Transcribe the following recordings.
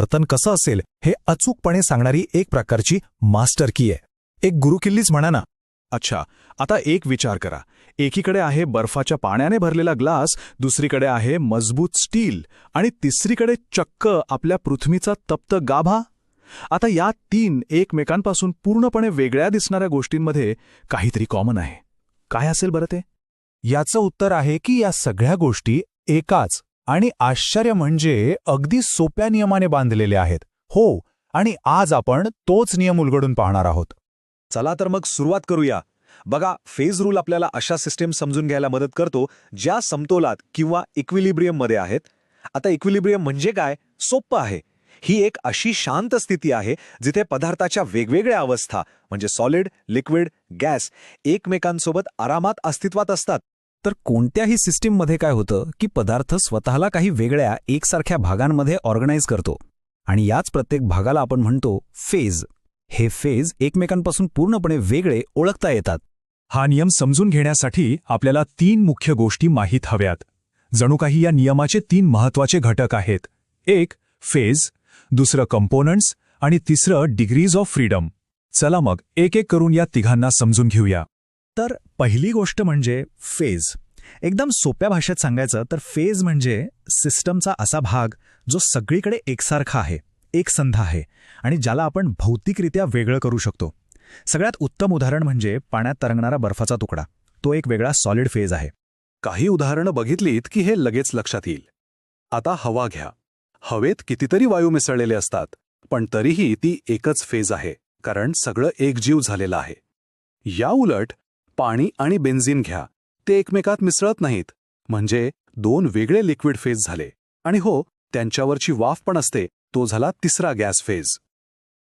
वर्तन कसं असेल हे अचूकपणे सांगणारी एक प्रकारची मास्टर की आहे. एक गुरुकिल्लीच म्हणा ना. अच्छा आता एक विचार करा. एकीकडे आहे बर्फाच्या पाण्याने भरलेला ग्लास दुसरीकडे आहे मजबूत स्टील आणि तिसरीकडे चक्क आपल्या पृथ्वीचा तप्त गाभा. आता या तीन एकमेकांपासून पूर्णपणे वेगळ्या दिसणाऱ्या गोष्टींमध्ये काहीतरी कॉमन आहे. काय असेल बरं ते? याचं उत्तर आहे की या सगळ्या गोष्टी एकाच आणि आश्चर्य म्हणजे अगदी सोप्या नियमाने बांधलेले आहेत. हो आणि आज आपण तोच नियम उलगडून पाहणार आहोत. चला तर मग सुरुवात करूया. बघा फेज रूल आपल्याला अशा सिस्टीम समजून घ्यायला मदत करतो ज्या समतोलात किंवा इक्विलिब्रियममध्ये आहेत. आता इक्विलिब्रियम म्हणजे काय? सोप्पं आहे. ही एक अशी शांत स्थिती आहे जिथे पदार्थाच्या वेगवेगळ्या अवस्था म्हणजे सॉलिड लिक्विड गॅस एकमेकांसोबत आरामात अस्तित्वात असतात. तर कोणत्याही सिस्टीममध्ये काय होतं की पदार्थ स्वतःला काही वेगळ्या एकसारख्या भागांमध्ये ऑर्गनाईज करतो. आणि याच प्रत्येक भागाला आपण म्हणतो फेज हे फेज एकमेकांपासून पूर्णपणे वेगळे ओळखता येतात. हा नियम समजून घेण्यासाठी आपल्याला तीन मुख्य गोष्टी माहीत हव्यात. जणू काही या नियमाचे तीन महत्त्वाचे घटक आहेत. एक फेज दुसरं कंपोनंट्स आणि तिसरं डिग्रीज ऑफ फ्रीडम चला मग एक एक करून या तिघांना समजून घेऊया. तर पहिली गोष्ट म्हणजे फेज एकदम सोप्या भाषेत सांगायचं तर फेज म्हणजे सिस्टमचा असा भाग जो सगळीकडे एकसारखा आहे एकसंध आहे आणि ज्याला आपण भौतिकरित्या वेगळं करू शकतो. सगळ्यात उत्तम उदाहरण म्हणजे पाण्यात तरंगणारा बर्फाचा तुकडा. तो एक वेगळा सॉलिड फेज आहे. काही उदाहरणं बघितलीत की हे लगेच लक्षात येईल. आता हवा घ्या. हवेत कितीतरी वायू मिसळलेले असतात पण तरीही ती एकच फेज आहे कारण सगळं एकजीव झालेलं आहे. या उलट पाणी आणि बेन्झिन घ्या. ते एकमेकात मिसळत नाहीत. म्हणजे दोन वेगळे लिक्विड फेज झाले. आणि हो त्यांच्यावरची वाफ पण असते. तो झाला तिसरा गॅस फेज.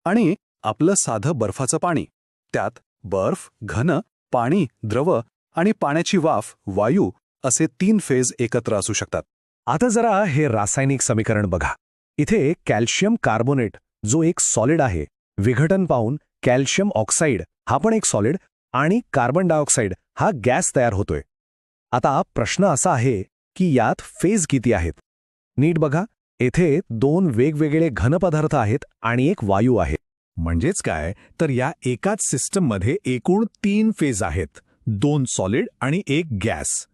आणि आपलं साधं बर्फाचं पाणी. त्यात बर्फ घन पाणी द्रव आणि पाण्याची वाफ वायू असे तीन फेज एकत्र असू शकतात. आता जरा हे रासायनिक समीकरण बघा. इथे कॅल्शियम कार्बोनेट जो एक सॉलिड आहे विघटन पाहून कॅल्शियम ऑक्साईड हा पण एक सॉलिड आणि कार्बन डायऑक्साईड हा गॅस तयार होतोय. आता प्रश्न असा आहे की यात फेज किती आहेत? नीट बघा येथे दोन वेगवेगळे घनपदार्थ आहेत आणि एक वायू आहे. म्हणजेच काय? तर या एकाच सिस्टममध्ये एकूण तीन फेज आहेत दोन सॉलिड आणि एक गॅस.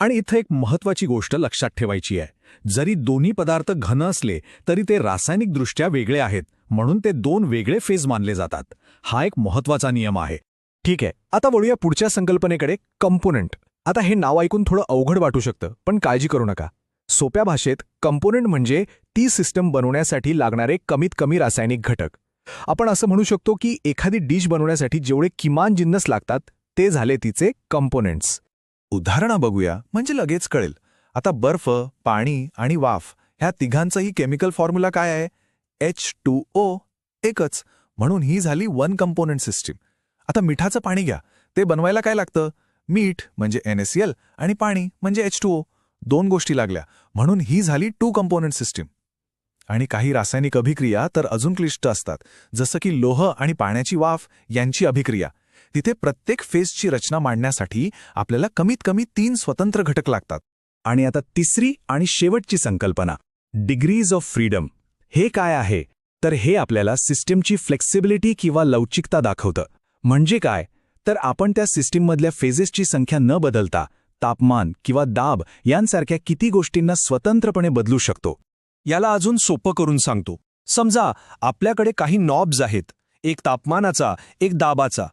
आणि इथं एक महत्वाची गोष्ट लक्षात ठेवायची आहे. जरी दोन्ही पदार्थ घन असले तरी ते रासायनिकदृष्ट्या वेगळे आहेत म्हणून ते दोन वेगळे फेज मानले जातात. हा एक महत्त्वाचा नियम आहे. ठीक आहे आता वळूया पुढच्या संकल्पनेकडे कंपोनंट आता हे नाव ऐकून थोडं अवघड वाटू शकतं पण काळजी करू नका. सोप्या भाषेत कंपोनंट म्हणजे ती सिस्टम बनवण्यासाठी लागणारे कमीत कमी रासायनिक घटक. आपण असं म्हणू शकतो की एखादी डिश बनवण्यासाठी जेवढे किमान जिन्नस लागतात ते झाले तिचे कंपोनेंट्स उदाहरणं बघूया म्हणजे लगेच कळेल. आता बर्फ पाणी आणि वाफ ह्या तिघांचंही केमिकल फॉर्म्युला काय आहे? एच टू ओ एकच म्हणून ही झाली वन कंपोनंट सिस्टीम आता मिठाचं पाणी घ्या. ते बनवायला काय लागतं? मीठ म्हणजे एनएसएल आणि पाणी म्हणजे एच टू ओ दोन गोष्टी लागल्या. म्हणून ही झाली टू कंपोनंट सिस्टीम आणि काही रासायनिक अभिक्रिया तर अजून क्लिष्ट असतात. जसं की लोह आणि पाण्याची वाफ यांची अभिक्रिया. तिथे प्रत्येक फेजची रचना मांडण्यासाठी आपल्याला कमीत कमी तीन स्वतंत्र घटक लागतात. आणि आता तिसरी आणि शेवटची संकल्पना. डिग्रीज ऑफ फ्रीडम हे काय आहे? तर हे आपल्याला सिस्टीमची फ्लेक्सिबिलिटी किंवा लवचिकता दाखवतं. म्हणजे काय? तर आपण त्या सिस्टीममधल्या फेजेसची संख्या न बदलता तापमान किंवा दाब यांसारख्या किती गोष्टींना स्वतंत्रपणे बदलू शकतो? याला अजून सोपं करून सांगतो. समजा आपल्याकडे काही नॉब्ज आहेत. एक तापमानाचा एक दाबाचा.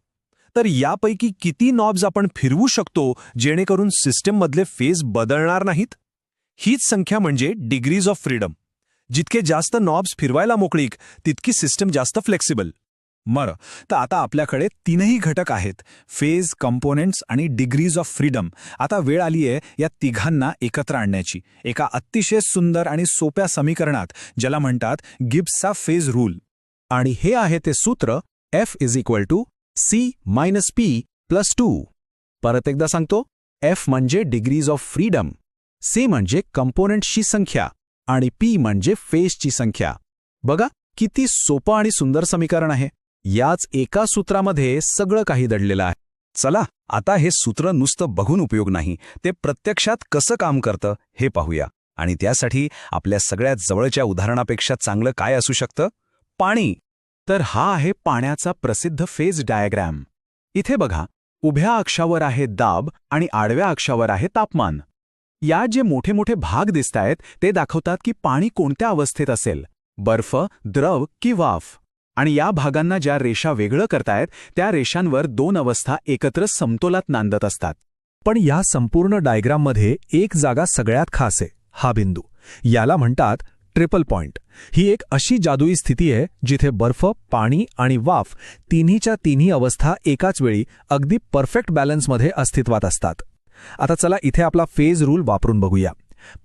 तर यापैकी किती नॉब्ज आपण फिरवू शकतो जेणेकरून सिस्टममधले फेज बदलणार नाहीत? हीच संख्या म्हणजे डिग्रीज ऑफ फ्रीडम जितके जास्त नॉब्स फिरवायला मोकळीक तितकी सिस्टम जास्त फ्लेक्सिबल मर. तर आता आपल्याकडे तीनही घटक आहेत फेज कंपोनेंट्स आणि डिग्रीज ऑफ फ्रीडम आता वेळ आली आहे या तिघांना एकत्र आणण्याची. एका अतिशय सुंदर आणि सोप्या समीकरणात ज्याला म्हणतात गिब्सचा फेज रूल आणि हे आहे ते सूत्र F is equal to C minus P plus two परत एकदा सांगतो एफ म्हणजे डिग्रीज ऑफ फ्रीडम सी म्हणजे कंपोनेंट्सची संख्या आणि पी म्हणजे फेजची संख्या. बघा किती सोपं आणि सुंदर समीकरण आहे. याच एका सूत्रामध्ये सगळं काही दडलेलं आहे. चला आता हे सूत्र नुसतं बघून उपयोग नाही. ते प्रत्यक्षात कसं काम करतं हे पाहूया. आणि त्यासाठी आपल्या सगळ्यात जवळच्या उदाहरणापेक्षा चांगलं काय असू शकतं? पाणी. तर हा आहे पाण्याचा प्रसिद्ध फेज डायग्रॅम. इथे बघा उभ्या अक्षावर आहे दाब आणि आडव्या अक्षावर आहे तापमान. या जे मोठे मोठे भाग दिसतायत ते दाखवतात की पाणी कोणत्या अवस्थेत असेल. बर्फ द्रव की वाफ. आणि या भागांना ज्या रेषा वेगळं करतायत त्या रेषांवर दोन अवस्था एकत्र समतोलात नांदत असतात. पण या संपूर्ण डायग्राममध्ये एक जागा सगळ्यात खास आहे हा बिंदू. याला म्हणतात ट्रिपल पॉइंट. ही एक अशी जादुई स्थिती आहे जिथे बर्फ पाणी आणि वाफ तिन्हीच्या तिन्ही अवस्था एकाच वेळी अगदी परफेक्ट बॅलन्समध्ये अस्तित्वात असतात. आता चला इथे आपला फेज रूल वापरून बघूया.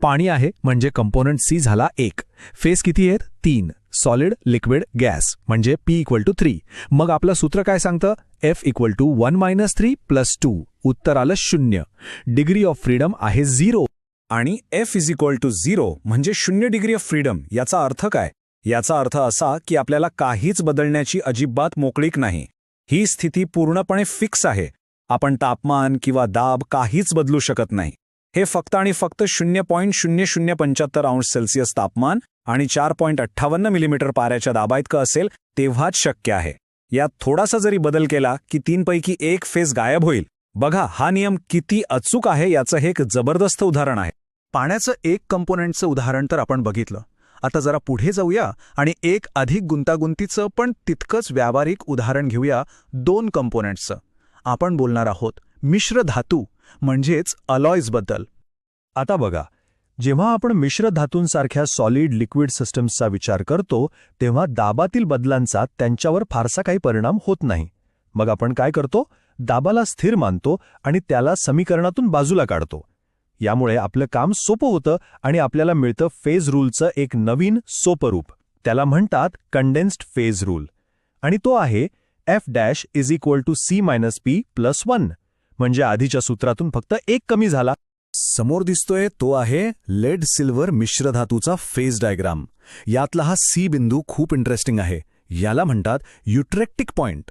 पाणी आहे म्हणजे कंपोनंट सी झाला एक. फेज किती आहेत? तीन सॉलिड लिक्विड गॅस म्हणजे पी इक्वल टू थ्री मग आपलं सूत्र काय सांगतं? F equal to one minus three plus two उत्तर आलं शून्य. डिग्री ऑफ फ्रीडम आहे झिरो आणि F is equal to zero म्हणजे शून्य डिग्री ऑफ फ्रीडम याचा अर्थ काय? याचा अर्थ असा की आपल्याला काहीच बदलण्याची अजिबात मोकळीक नाही. ही स्थिती पूर्णपणे फिक्स आहे. आपण तापमान किंवा दाब काहीच बदलू शकत नाही. हे फक्त आणि फक्त शून्य पॉईंट शून्य शून्य पंच्याहत्तर अंश सेल्सिअस तापमान आणि चार पॉईंट अठ्ठावन्न मिलीमीटर पाऱ्याच्या दाबाइतकं असेल तेव्हाच शक्य आहे. यात थोडासा जरी बदल केला की तीनपैकी एक फेज गायब होईल. बघा हा नियम किती अचूक आहे याचं हे एक जबरदस्त उदाहरण आहे. पाण्याचं एक कंपोनेंटचं उदाहरण तर आपण बघितलं. आता जरा पुढे जाऊया आणि एक अधिक गुंतागुंतीचं पण तितकंच व्यावहारिक उदाहरण घेऊया दोन कंपोनेंट्सचं आपण बोलणार आहोत मिश्र धातू. म्हणजेच अलॉयजबद्दल आता बघा जेव्हा आपण मिश्र धातूंसारख्या सॉलिड लिक्विड सिस्टम्सचा विचार करतो तेव्हा दाबातील बदलांचा त्यांच्यावर फारसा काही परिणाम होत नाही. मग आपण काय करतो? दाबाला स्थिर मानतो आणि त्याला समीकरणातून बाजूला काढतो. यामुळे आपलं काम सोपं होतं आणि आपल्याला मिळतं फेज रूलचं एक नवीन सोपं रूप. त्याला म्हणतात कंडेन्स्ड फेज रूल आणि तो आहे F dash is equal to C minus P plus one म्हणजे आधीच्या सूत्रातून फक्त एक कमी झाला. समोर दिसतोय तो आहे लेड सिल्वर मिश्रधातूचा फेज डायग्राम. यातला हा सी बिंदू खूप इंटरेस्टिंग आहे. याला म्हणतात युट्रेक्टिक पॉइंट.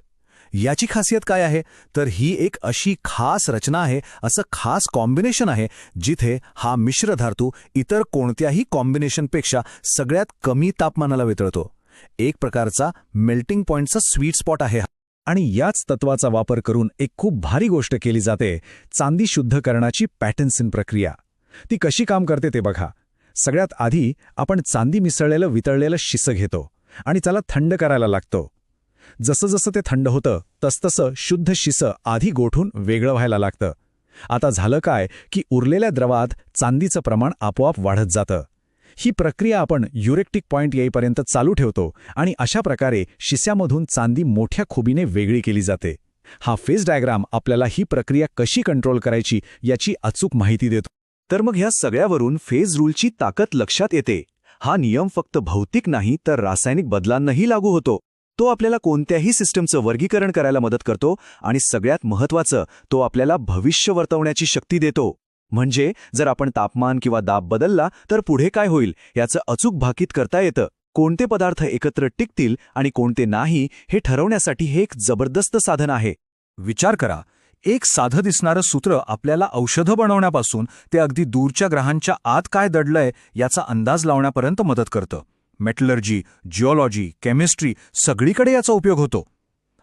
याची खासियत काय आहे? तर ही एक अशी खास रचना आहे असं खास कॉम्बिनेशन आहे जिथे हा मिश्रधातू इतर कोणत्याही कॉम्बिनेशनपेक्षा सगळ्यात कमी तापमानाला वितळतो. एक प्रकारचा मेल्टिंग पॉइंटचा स्वीट स्पॉट आहे आणि याच तत्वाचा वापर करून एक खूप भारी गोष्ट केली जाते चांदी शुद्ध करण्याची पॅटन्सिन प्रक्रिया. ती कशी काम करते ते बघा. सगळ्यात आधी आपण चांदी मिसळलेलं वितळलेलं शिसं घेतो आणि त्याला थंड करायला लागतो. जसं जसं ते थंड होतं तसतसं शुद्ध शिसं आधी गोठून वेगळं व्हायला लागतं. आता झालं काय की उरलेल्या द्रवात चांदीचं प्रमाण आपोआप वाढत जातं. ही प्रक्रिया आपण युरेक्टिक पॉइंट येईपर्यंत चालू ठेवतो आणि अशा प्रकारे शिस्यामधून चांदी मोठ्या खुबीने वेगळी केली जाते. हा फेज डायग्राम आपल्याला ही प्रक्रिया कशी कंट्रोल करायची याची अचूक माहिती देतो. तर मग ह्या सगळ्यावरून फेज रूलची ताकद लक्षात येते. हा नियम फक्त भौतिक नाही तर रासायनिक बदलांनाही लागू होतो. तो आपल्याला कोणत्याही सिस्टमचं वर्गीकरण करायला मदत करतो आणि सगळ्यात महत्त्वाचं तो आपल्याला भविष्य वर्तवण्याची शक्ती देतो. म्हणजे जर आपण तापमान किंवा दाब बदलला तर पुढे काय होईल? याचं अचूक भाकीत करता येतं. कोणते पदार्थ एकत्र टिकतील आणि कोणते नाही हे ठरवण्यासाठी हे एक जबरदस्त साधन आहे. विचार करा. एक साधं दिसणारं सूत्र आपल्याला औषधं बनवण्यापासून ते अगदी दूरच्या ग्रहांच्या आत काय दडलंय याचा अंदाज लावण्यापर्यंत मदत करतं. मेटलर्जी जिओलॉजी केमिस्ट्री सगळीकडे याचा उपयोग होतो.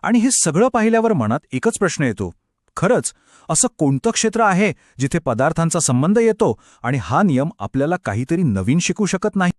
आणि हे सगळं पाहिल्यावर मनात एकच प्रश्न येतो. खरंच असं कोणतं क्षेत्र आहे जिथे पदार्थांचा संबंध येतो आणि हा नियम आपल्याला काहीतरी नवीन शिकू शकत नाही?